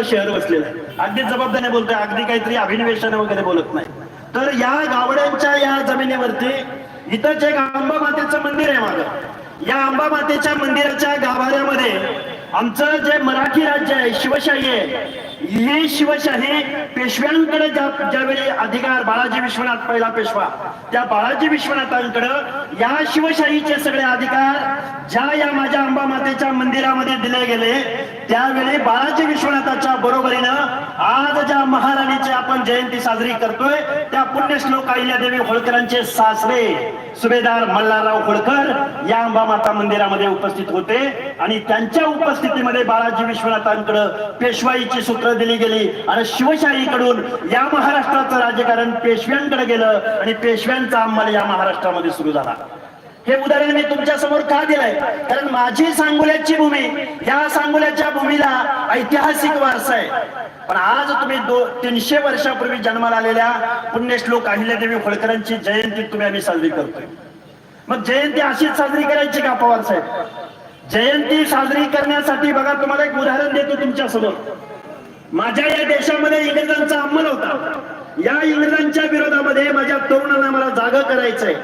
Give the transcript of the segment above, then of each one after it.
मोठं शहर वसलेलं आहे. अगदी जबाबदारी बोलतोय अगदी काहीतरी अभिनिवेशाने वगैरे बोलत नाही. तर या गावड्यांच्या या जमिनीवरती इथंच एक अंबा मातेचं मंदिर आहे माझं या अंबा मातेच्या मंदिराच्या गाभाऱ्यामध्ये आमचं जे मराठी राज्य आहे शिवशाही आहे ही शिवशाही पेशव्यांकडे ज्या ज्यावेळी अधिकार बाळाजी विश्वनाथ पहिला पेशवा त्या बाळाजी विश्वनाथांकडे या शिवशाहीचे सगळे अधिकार ज्या या माझ्या अंबा मातेच्या मंदिरामध्ये दिले गेले त्यावेळी बाळाजी विश्वनाथाच्या बरोबरीनं आज ज्या महाराणीची आपण जयंती साजरी करतोय त्या पुण्यश्लोक अहिल्यादेवी होळकरांचे सासरे सुभेदार मल्हारराव होळकर या अंबा माता मंदिरामध्ये उपस्थित होते. आणि त्यांच्या उपस्थितीमध्ये बाळाजी विश्वनाथांकडे पेशवाईची सूत्र पत्र दिली गेली आणि शिवशाहीकडून या महाराष्ट्राचं राजकारण पेशव्यांकडे गेलं आणि पेशव्यांचा अंमल या महाराष्ट्रामध्ये सुरू झाला. हे उदाहरण मी तुमच्यासमोर का दिलंय? कारण माझी सांगोल्याची भूमी या सांगोल्याच्या भूमीला ऐतिहासिक वारसा आहे. पण आज तुम्ही दो तीनशे वर्षापूर्वी जन्माला आलेल्या पुण्यश्लोक अहिल्यादेवी होळकरांची जयंती तुम्ही आम्ही साजरी करतोय. मग जयंती अशीच साजरी करायची का पवार साहेब? जयंती साजरी करण्यासाठी बघा तुम्हाला एक उदाहरण देतो तुमच्यासमोर. माझ्या या देशामध्ये इंग्रजांचा अंमल होता. या इंग्रजांच्या विरोधामध्ये माझ्या तरुणांना मला जाग करायचंय.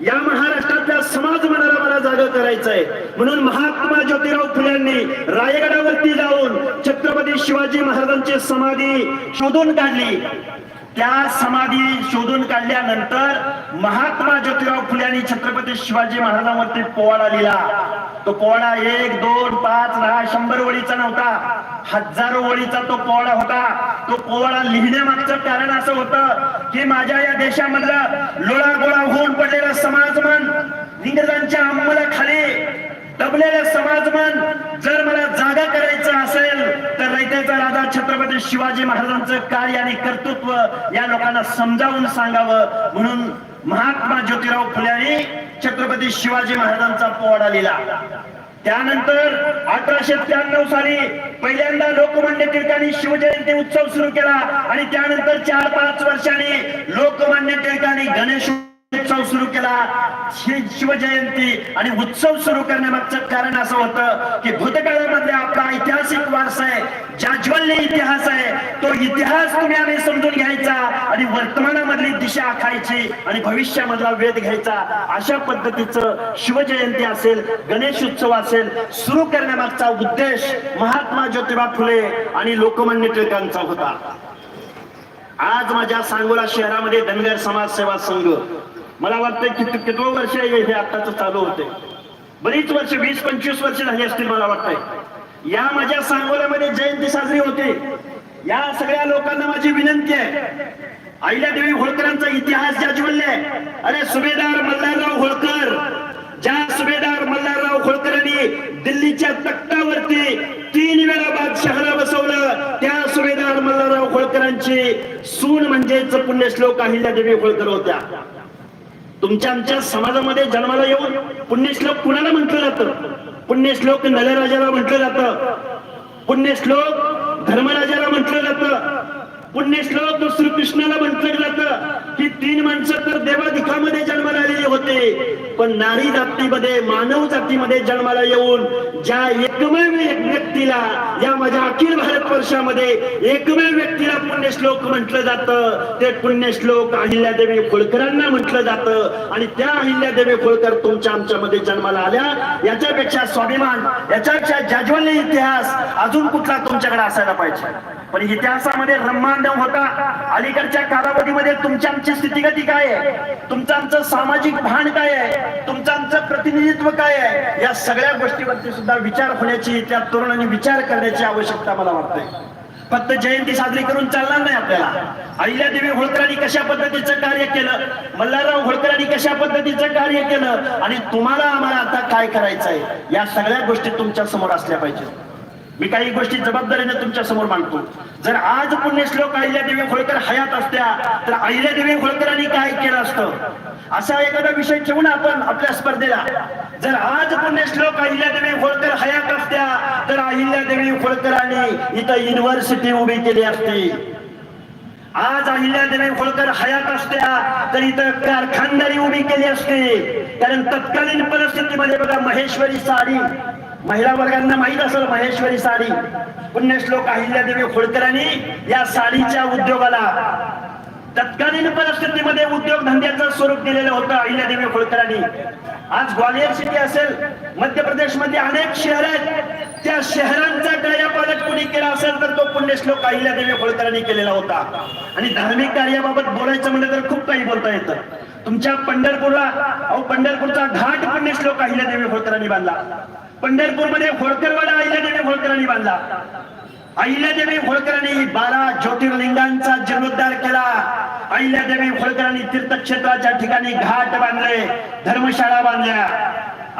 या महाराष्ट्रातल्या समाज मनाला मला जाग करायचंय. म्हणून महात्मा ज्योतिराव फुल्यांनी रायगडावरती जाऊन छत्रपती शिवाजी महाराजांची समाधी शोधून काढली. त्या समाधी शोधून काढल्यानंतर महात्मा ज्योतिराव फुले आणि छत्रपती शिवाजी महाराजांवरती पोवाडा लिहिला. तो पोवाडा एक दोन पाच दहा शंभर वळीचा नव्हता. हजारो वळीचा तो पोवाडा होता. तो पोवाडा लिहिण्यामागचं कारण असं होतं की माझ्या या देशामधलं लोळा गोळा होऊन पडलेला समाजमन इंग्रजांच्या अंमलाखाली दबलेलं समाजमन जर मला जागा करायचं असेल तर रयतेचा राजा छत्रपती शिवाजी महाराजांचं कार्य आणि कर्तृत्व या लोकांना समजावून सांगावं. म्हणून महात्मा ज्योतिराव फुले छत्रपती शिवाजी महाराजांचा पोवाडा लिहिला. त्यानंतर अठराशे त्र्याण्णव साली पहिल्यांदा लोकमान्य टिळकांनी शिवजयंती उत्सव सुरू केला आणि त्यानंतर चार पाच वर्षांनी लोकमान्य टिळकांनी गणेश उत्सव सुरू केला. शिवजयंती आणि उत्सव सुरू करण्यामागचं कारण असं होतं की भूतकाळामध्ये आपला ऐतिहासिक वारसा आहे जाज्वल्य इतिहास आहे. तो इतिहास तुम्ही आम्ही समजून घ्यायचा आणि वर्तमानामधली दिशा आखायची आणि भविष्यामधला वेध घ्यायचा. अशा पद्धतीचं शिवजयंती असेल गणेश उत्सव असेल सुरू करण्यामागचा उद्देश महात्मा ज्योतिबा फुले आणि लोकमान्य टिळकांचा होता. आज माझ्या सांगोला शहरामध्ये धनगर समाज सेवा संघ मला वाटतंय की कितवं वर्ष आहे हे आताच चालू होते. बरीच वर्ष वीस पंचवीस वर्ष झाली असतील मला वाटतंय. या माझ्या सांगोल्यामध्ये जयंती साजरी होते. या सगळ्या लोकांना माझी विनंती आहे. अहिल्यादेवी होळकरांचा इतिहास जाज्वल्य आहे. अरे सुभेदार मल्हारराव होळकर. ज्या सुभेदार मल्हारराव होळकरांनी दिल्लीच्या तख्तावरती तीन वेळा बादशहाला बसवलं त्या सुभेदार मल्हारराव होळकरांची सून म्हणजेच पुण्यश्लोक अहिल्या देवी होळकर होत्या. तुमच्या आमच्या समाजामध्ये जन्माला येऊन पुण्यश्लोक कुणाला म्हटलं जातं? पुण्यश्लोक नलराजाला म्हटलं जातं. पुण्यश्लोक धर्मराजाला म्हटलं जातं. पुण्यश्लोक श्रीकृष्णाला म्हटलं जातं. ही तीन माणसं तर देवाधिकामध्ये जन्माला आलेली होते. पण नारी जातीमध्ये मानव जातीमध्ये जन्माला येऊन ज्या एकमेव एक व्यक्तीला या माझ्या अखिल भारतवर्षामध्ये एकमेव व्यक्तीला पुण्यश्लोक म्हटलं जातं ते पुण्यश्लोक अहिल्यादेवी होळकरांना म्हटलं जातं. आणि त्या अहिल्यादेवी होळकर तुमच्या आमच्यामध्ये जन्माला आल्या. याच्यापेक्षा स्वाभिमान याच्यापेक्षा जाज्वल्य इतिहास अजून कुठला तुमच्याकडे असायला पाहिजे? पण इतिहासामध्ये ब्रह्मांडम होता. अलीकडच्या कालावधीमध्ये तुमच्या आमची स्थितीगती काय आहे? तुमचं आमचं सामाजिक भान काय आहे? प्रतिनिधित्व काय आहे? या सगळ्या गोष्टीवरती सुद्धा विचार होण्याची त्या तरुणांनी विचार करण्याची आवश्यकता मला वाटते. फक्त जयंती साजरी करून चालणार नाही आपल्याला. अहिल्यादेवी होळकरांनी कशा पद्धतीचं कार्य केलं? मल्हारराव होळकरांनी कशा पद्धतीचं कार्य केलं? आणि तुम्हाला आम्हाला आता काय करायचं आहे या सगळ्या गोष्टी तुमच्यासमोर असल्या पाहिजेत. मी काही गोष्टी जबाबदारीने तुमच्यासमोर मांडतो. जर आज पुण्यश्लोक अहिल्यादेवी होळकर हयात असत्या तर अहिल्यादेवी होळकरांनी काय असा एखादा विषय ठेवून आपण आपल्या स्पर्धेला. जर आज पुण्यश्लोक अहिल्यादेवी होळकर हयात असत्या तर अहिल्यादेवी होळकरांनी इथं युनिव्हर्सिटी उभी केली असती. आज अहिल्यादेवी होळकर हयात असत्या तर इथं कारखानदारी उभी केली असती. कारण तत्कालीन परिस्थितीमध्ये बघा महेश्वरी साडी. महिला वर्गांना माहीत असेल महेश्वरी साडी. पुण्यश्लोक अहिल्यादेवी होळकरांनी या साडीच्या उद्योगाला तत्कालीन परिस्थितीमध्ये उद्योग धंद्याचं स्वरूप दिलेलं होतं अहिल्यादेवी होळकरांनी आज ग्वालियर सिटी असेल मध्य प्रदेशमध्ये अनेक शहर आहेत. त्या शहरांचा कायापालट कुणी केला असेल तर तो पुण्यश्लोक अहिल्यादेवी होळकरांनी केलेला होता. आणि धार्मिक कार्याबाबत बोलायचं म्हणलं तर खूप काही बोलता येतं. तुमच्या पंढरपूरला अहो पंढरपूरचा घाट पुण्यश्लोक अहिल्यादेवी होळकरांनी बांधला. पंढरपूरमध्ये होळकरवाडा अहिल्यादेवी होळकरांनी बांधला. अहिल्यादेवी होळकरांनी बारा ज्योतिर्लिंगांचा जीर्णोद्धार केला. अहिल्यादेवी होळकरांनी तीर्थक्षेत्राच्या ठिकाणी घाट बांधले धर्मशाळा बांधल्या.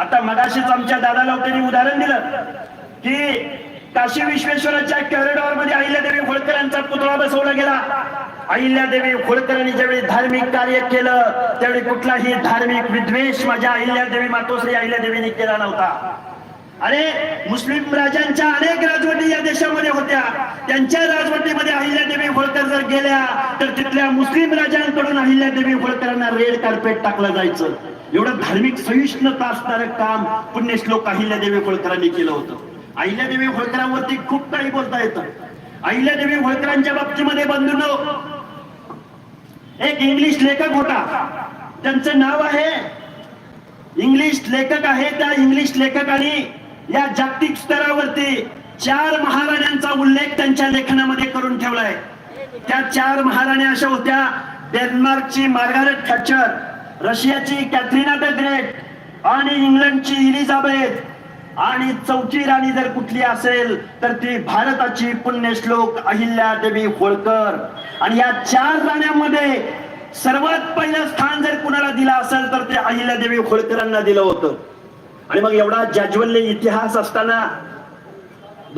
आता मगाशीच आमच्या दादा लोकांनी उदाहरण दिलं की काशी विश्वेश्वराच्या कॉरिडॉरमध्ये अहिल्यादेवी होळकरांचा पुतळा बसवला गेला. अहिल्यादेवी होळकरांनी ज्यावेळी धार्मिक कार्य केलं त्यावेळी कुठलाही धार्मिक विद्वेष माझ्या अहिल्यादेवी मातोश्री अहिल्यादेवीने केला नव्हता. अरे मुस्लिम राजांच्या अनेक देशामध्ये होत्या. त्यांच्या राजवटीमध्ये अहिल्यादेवी होळकर जर गेल्या तर तिथल्या मुस्लिम राजांकडून अहिल्यादेवी होळकरांना रेड कार्पेट टाकलं जायचं. एवढं धार्मिक सहिष्णुता असणारं काम पुण्यश्लोक अहिल्यादेवी होळकरांनी केलं होतं. अहिल्यादेवी होळकरांवरती खूप काही बोलता येतं. अहिल्यादेवी होळकरांच्या बाबतीमध्ये बंधून एक इंग्लिश लेखक होता. त्यांचं नाव आहे इंग्लिश लेखक आहे त्या इंग्लिश लेखकाने या जागतिक स्तरावरती चार महाराण्यांचा उल्लेख त्यांच्या लेखनामध्ये करून ठेवलाय. त्या चार महाराण्या अशा होत्या डेन्मार्कची मार्गारेट थॅचर रशियाची कॅथरीना द ग्रेट आणि इंग्लंडची इलिझाबेथ. आणि चौथी राणी जर कुठली असेल तर ती भारताची पुण्यश्लोक अहिल्या देवी होळकर. आणि या चार राण्यांमध्ये सर्वात पहिलं स्थान जर कुणाला दिलं असेल तर ते अहिल्यादेवी होळकरांना दिलं होतं. आणि मग एवढा जाज्वल्य इतिहास असताना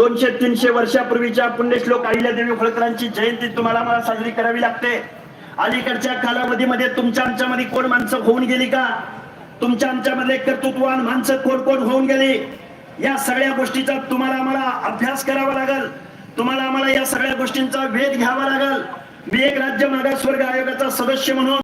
दोनशे तीनशे वर्षापूर्वीच्या पुण्यश्लोक अहिल्यादेवी होळकरांची जयंती तुम्हाला मला साजरी करावी लागते. अलीकडच्या कालावधीमध्ये तुमच्या आमच्यामध्ये कोण माणसं होऊन गेली का? तुमच्या आमच्यामध्ये कर्तृत्ववान माणसं कोण कोण होऊन गेली? या सगळ्या गोष्टीचा तुम्हाला आम्हाला अभ्यास करावा लागेल. तुम्हाला आम्हाला या सगळ्या गोष्टींचा वेध घ्यावा लागेल. मी एक राज्य मागासवर्ग आयोगाचा सदस्य म्हणून